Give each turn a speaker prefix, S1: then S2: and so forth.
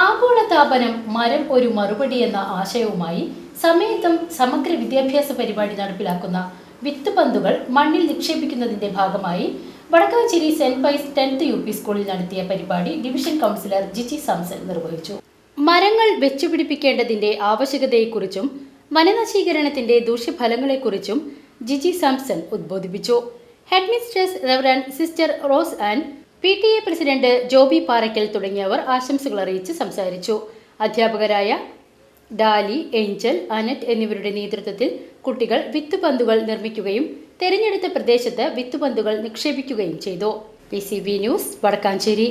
S1: ആഗോളതാപനം മരം ഒരു മറുപടി എന്ന ആശയവുമായി സമയത്തും സമഗ്ര വിദ്യാഭ്യാസ പരിപാടി നടപ്പിലാക്കുന്ന വിത്ത് പന്തുകൾ മണ്ണിൽ നിക്ഷേപിക്കുന്നതിന്റെ ഭാഗമായി Vadakkanchery saint Pius tenth U P സ്കൂളിൽ നടത്തിയ പരിപാടി ഡിവിഷൻ കൗൺസിലർ ജിജി സാംസൺ നിർവഹിച്ചു. മരങ്ങൾ വെച്ചുപിടിപ്പിക്കേണ്ടതിന്റെ ആവശ്യകതയെക്കുറിച്ചും വനനശീകരണത്തിന്റെ ദൂഷ്യഫലങ്ങളെക്കുറിച്ചും Jiji Samson ഉദ്ബോധിപ്പിച്ചു. Headmistress reverend sister Rose and P T A president Joby Parackal തുടങ്ങിയവർ ആശംസകൾ അറിയിച്ച് സംസാരിച്ചു. അധ്യാപകരായ ഡാലി ഏഞ്ചൽ അനറ്റ് എന്നിവരുടെ നേതൃത്വത്തിൽ കുട്ടികൾ വിത്തുപന്തുകൾ നിർമ്മിക്കുകയും തെരഞ്ഞെടുത്ത പ്രദേശത്ത് വിത്തുപന്തുകൾ നിക്ഷേപിക്കുകയും ചെയ്തു. P news Vadakkanchery.